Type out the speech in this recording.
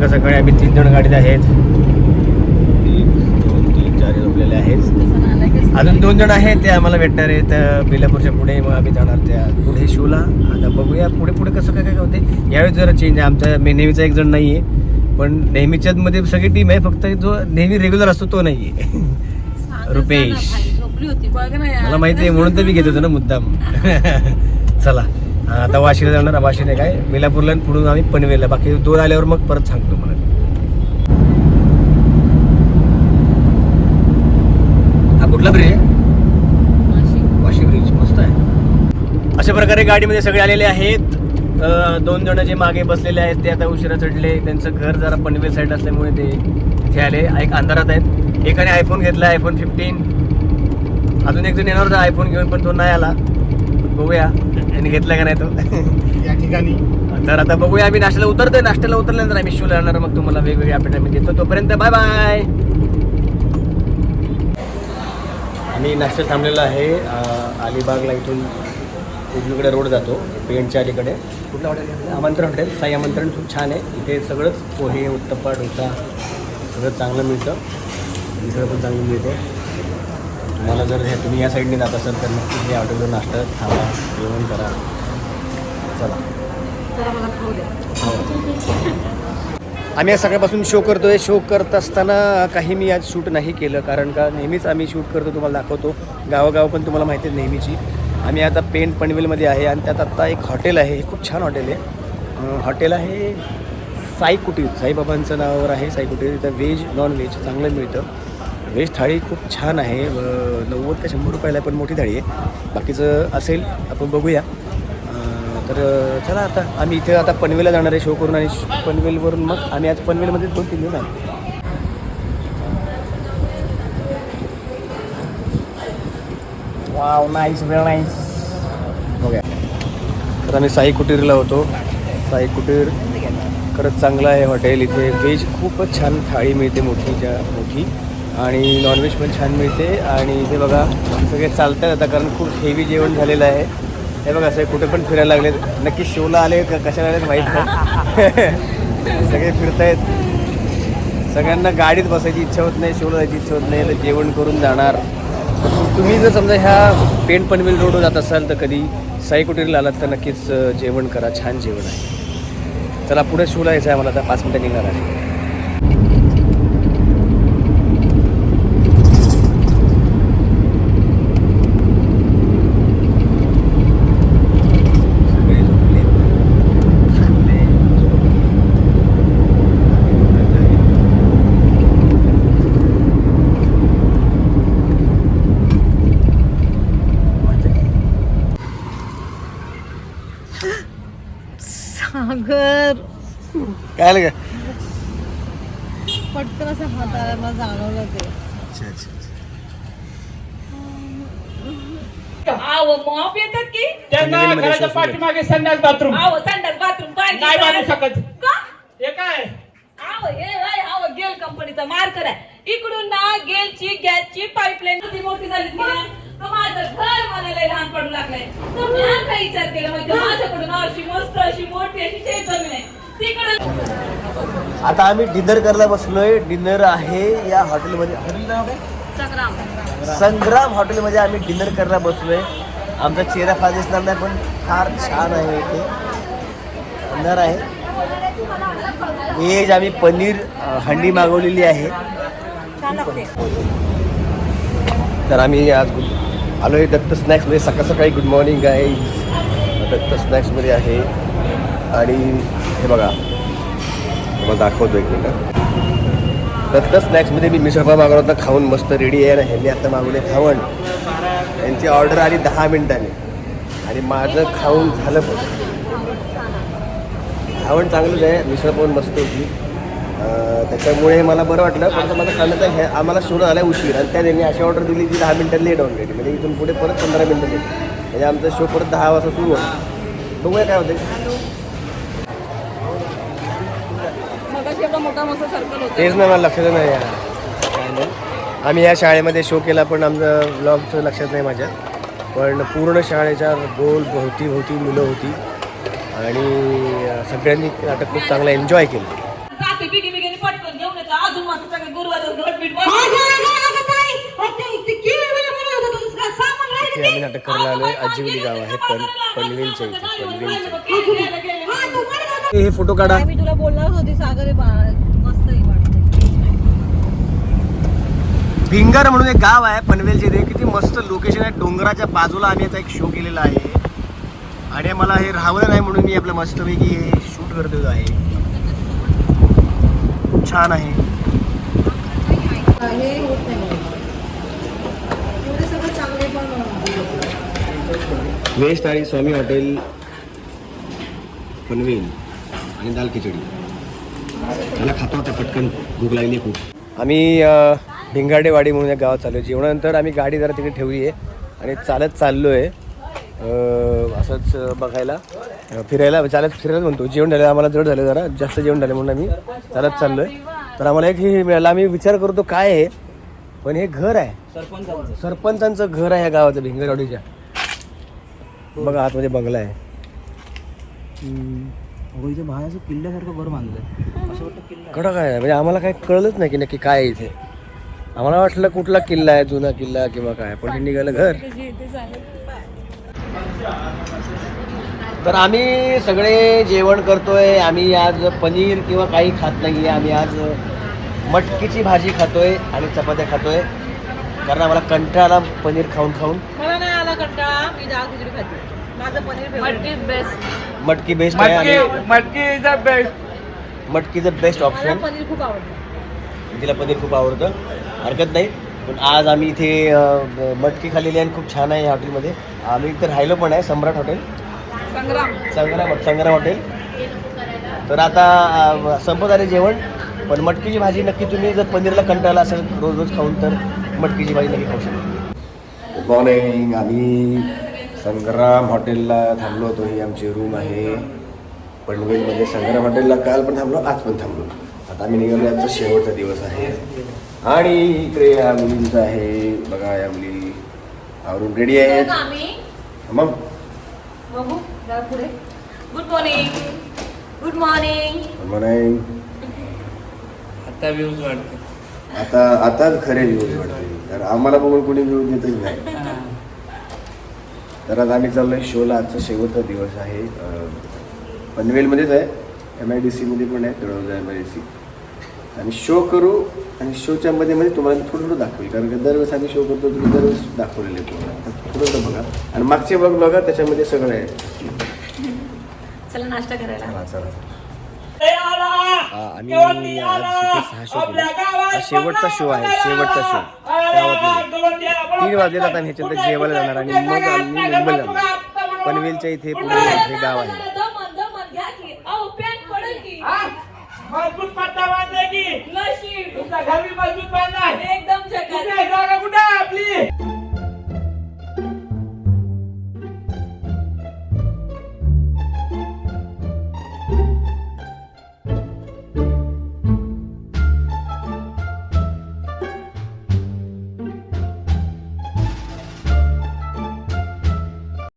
का सकाळी आम्ही तीन जण गाडीत आहेत. दोन तीन चार झोपलेले आहेत. अजून दोन जण आहेत ते आम्हाला भेटणार आहेत बेलापूरच्या पुढे मग आम्ही जाणार त्या पुढे शोला. आता बघूया पुढे पुढे कसं काय काय होते. यावेळी जरा चेंज आहे आमच्या मे- नेहमीचा एक जण नाही आहे पण नेहमीच्याच मध्ये सगळी टीम आहे फक्त जो नेहमी रेग्युलर असतो तो नाही आहे रुपेश. झोपली होती बघ ना यार. मला माहिती आहे म्हणून तर मी घेत होतो ना मुद्दाम. चला. आता वाशीला जाणार वाशीने काय? बेलापूरला आणि पुढून आम्ही पनवेलला. बाकी दोन आल्यावर मग परत सांगतो मला हा कुठला ब्रिज आहे. वाशी. ब्रिज मस्त आहे. अशा प्रकारे गाडीमध्ये सगळे आलेले आहेत. दोन जण जे मागे बसलेले आहेत ते आता उशिरा चढले. त्यांचं घर जरा पनवेल साईड असल्यामुळे ते इथे आले. एक अंधारात आहेत. एकाने आयफोन घेतला आयफोन फिफ्टीन अजून एक जण येणार होता आयफोन घेऊन पण तो नाही आला. बघूया. त्यांनी घेतला का नाही तो? या ठिकाणी. तर आता बघूया आम्ही नाश्त्याला उतरतोय. नाश्त्याला उतरल्यानंतर आम्ही शूला येणार मग तुम्हाला वेगवेगळे अपडेट आम्ही देतो. तोपर्यंत बाय बाय आम्ही नाश्ता थांबलेला आहे. अलिबागला इथून उजवीकडे रोड जातो पेंटच्या अलीकडे. कुठलं हॉटेल? आमंत्रण हॉटेल साई आमंत्रण खूप छान आहे. इथे सगळंच पोहे उत्तप्पा डोसा सगळं चांगलं मिळतं. मिसळ पण चांगली मिळते. तुम्हाला जर हे तुम्ही या साईडने जात असाल तर नक्की या हॉटेलवर नाश्ता थांबा जेवण करा. चला. द्या. आम्ही आज सकाळपासून शो करतोय. शो करत असताना काही मी आज शूट नाही केलं कारण का नेहमीच आम्ही शूट करतो तुम्हाला दाखवतो. गावोगाव पण तुम्हाला माहिती आहे नेहमीची. आम्ही आता पेन पनवेलमध्ये आहे आणि त्यात आत्ता एक हॉटेल आहे. हे खूप छान हॉटेल आहे. हॉटेल आहे साई कुटीर साईबाबांचं नावावर आहे साई कुटीर इथं व्हेज नॉन व्हेज चांगलं मिळतं. व्हेज थाळी खूप छान आहे. नव्वद का शंभर रुपयाला पण मोठी थाळी आहे. बाकीचं असेल आपण बघूया. तर चला आता आम्ही इथे आता पनवेलला जाणार आहे शो करून आणि पनवेलवरून मग आम्ही आज पनवेलमध्ये दोन तीन दिवस आलो वाव नाईस वेळ नाईस बघा तर आम्ही साई कुटीरला होतो. साई कुटीर खरंच चांगलं आहे हॉटेल. इथे व्हेज खूपच छान थाळी मिळते मोठी ज्या मोठी. आणि नॉनव्हेज पण छान मिळते. आणि इथे बघा सगळे चालतात आता कारण खूप हेवी जेवण झालेलं आहे. हे बघा सगळे कुठे पण फिरायला लागलेत. नक्की शोला आले का कशाला आलेत माहीत नाही. सगळे फिरतायत. सगळ्यांना गाडीत बसायची इच्छा होत नाही शोला जायची इच्छा होत नाही तर जेवण करून जाणार. तुम्ही जर समजा ह्या पेंट पनवेल रोडवर जात असाल तर कधी साई कुटीरला आलात तर नक्कीच जेवण करा. छान जेवण आहे. चला पुढे शोला यायचं आहे मला आता पाच मिनटं निघणार आहे. सागर. काय आलं का? पटकन असं हाताळायला जाणवलं ते. अच्छा अच्छा आव मॉप येतात की? त्यांना पनवेलमध्ये घराच्या शोषून पाठीमागे संडास बाथरूम. आव संडास बाथरूम पाहिजे नाही बांधू शकत. का? हे काय? आव हे वय आव गेल कंपनीचा मार्कर आहे. इकडून ना गेलची गॅसची पाईपलाईन मोठी झाली की नाही तर माझं घर मला लय लहान पडू लागलंय. तर मी काय विचार केला? म्हणजे माझ्याकडून अशी मस्त अशी मोठी अशी शेत जमीन आहे. तिकडून आता आम्ही डिनर करायला बसलोय. डिनर आहे या हॉटेलमध्ये हॉटेल संग्राम. संग्राम हॉटेलमध्ये आम्ही डिनर करायला बसलोय. आमचा चेहरा फार दिसणार नाही पण फार छान आहे इथे. अंधार आहे. व्हेज आम्ही पनीर हंडी मागवलेली आहे. तर आम्ही आज आलो आहे दत्त स्नॅक्समध्ये सकाळ सकाळी गुड मॉर्निंग गाईज दत्त स्नॅक्समध्ये आहे. आणि हे बघा. मग दाखवतो एक मिनिट. दत्त स्नॅक्समध्ये मी मिसळपाव मागवला होता. खाऊन मस्त रेडी आहे ना ह्यांनी आता मागवले खावण. यांची ऑर्डर आली दहा मिनिटांनी. आणि माझं खाऊन झालं पण खावण चांगलंच आहे. मिसळ पण मस्त होती. त्याच्यामुळे मला बरं वाटलं. पण माझं तर हे आम्हाला सोडून आलं उशीर. आणि त्या त्यांनी अशी ऑर्डर दिली की दहा मिनटं लेट ऑलरेडी म्हणजे इथून पुढे परत पंधरा मिनटं लेट म्हणजे आमचा शो परत दहा वाजता सुरू होतो बघूया काय होते. तेच नाही मला लक्षात नाही यार. आम्ही या शाळेमध्ये शो केला पण आमचं ब्लॉगचं लक्षात नाही माझ्या. पण पूर्ण शाळेच्या गोल भोवती भोवती मुलं होती. आणि सगळ्यांनी नाटक खूप चांगलं एन्जॉय केलं जाते बी तुझा अजून माझं सगळं गुरुवारचं गटबीट बंद. इथे आम्ही नाटक करायला आलोय आजीवली गाव आहे पण पनवेलच्या इथे पनवेलच्या हे फोटो काढा. मी तुला बोलणार होती सागर भिंगर म्हणून एक गाव आहे पनवेलचे. इथे किती मस्त लोकेशन आहे. डोंगराच्या बाजूला आम्ही याचा एक शो केलेला आहे. आणि मला हे राहावं नाही म्हणून मी आपलं मस्तपैकी हे शूट करतो आहे. छान आहे. हे होत नाही. सगळं चांगले पण वेस्ट आणि स्वामी हॉटेल पनवेल आणि दाल खिचडी. त्याला खातो आता पटकन भूक लागली खूप. आम्ही भिंगाडेवाडी म्हणून या गावात चाललो आहे. जेवणानंतर आम्ही गाडी जरा तिकडे ठेवली आहे आणि चालत चाललो आहे. असंच बघायला. फिरायला चालत फिरायला म्हणतो. जेवण झालं आम्हाला जड झालं जरा. जास्त जेवण झालं म्हणून आम्ही चालत चाललो आहे. तर आम्हाला एक हे मिळालं. आम्ही विचार करतो काय आहे पण हे घर आहे. सरपंचांचं. घर आहे या गावाचं भिंगरवाडीच्या. बघा आतमध्ये बंगला आहे. इथे बाहेरचं किल्ल्यासारखं घर बांधलंय. असं वाटतं किल्ला. कडक आहे म्हणजे आम्हाला काही कळलंच नाही की नक्की काय आहे इथे. आम्हाला वाटलं कुठला किल्ला आहे जुना किल्ला किंवा काय पण हे निघालं घर. तर आम्ही सगळे जेवण करतोय. आम्ही आज पनीर किंवा काही खात नाही आम्ही आज मटकीची भाजी खातोय आणि चपात्या खातोय. कारण आम्हाला कंटाळा पनीर खाऊन खाऊन. मला नाही आला कंटाळा. मी खिचडी खाते. माझं पनीर favorite. बेस्ट मटकी बेस्ट आहे आणि मटकी इज द बेस्ट मटकीचं बेस्ट मला ऑप्शन पनीर खूप आवडतं. तिला पनीर खूप आवडतं. हरकत नाही. पण आज आम्ही इथे अ, मटकी खाल्लेली आहे आणि खूप छान आहे या हॉटेलमध्ये. आम्ही इथे राहिलो पण आहे सम्राट हॉटेल. संग्राम. संग्राम संग्राम हॉटेल. तर आता संपत आले जेवण. पण मटकीची भाजी नक्की तुम्ही जर पनीरला कंटाळला असेल रोज रोज खाऊन तर मटकीची भाजी नक्की खाऊ शकता. गुड मॉर्निंग आम्ही संग्राम हॉटेलला थांबलो होतो. ही आमची रूम आहे. पनवेलमध्ये संग्राम हॉटेलला काल पण थांबलो आज पण थांबलो. आता आम्ही निघालो आजचा शेवटचा दिवस आहे. आणि इकडे या मुलींचं आहे. बघा या मुली आवरून रेडी आहेत. मग? पुढे. Good morning good morning morning आता व्ह्यूज वाढते आता आताच खरे व्ह्यूज वाटतील तर आम्हाला बघून कोणी व्ह्यू देतच नाही. तर आज आम्ही चाललोय शोला. आजचा शेवटचा दिवस आहे. अं, पनवेलमध्येच आहे. एम आय डी सीमध्ये पण आहे. Taloja M I D C आणि शो करू आणि शोच्या मध्ये मध्ये तुम्हाला मी थोडं थोडं दाखवेल. कारण का दरवेळेस आम्ही शो करतो तुम्ही दरवेळेस दाखवलेले तुम्हाला. थोडं बघा. आणि मागचे बघ बघा त्याच्यामध्ये सगळं आहे. चला नाश्ता करायला. चला, आला. हा, हा शेवटचा शो आहे शेवटचा शो तीन वाजले आता आम्ही ह्याच्यानंतर जेवायला जाणार आणि मग आम्ही मुंबईला जाणार. पनवेलच्या इथे पुढे हे गाव आहे. दमन दमन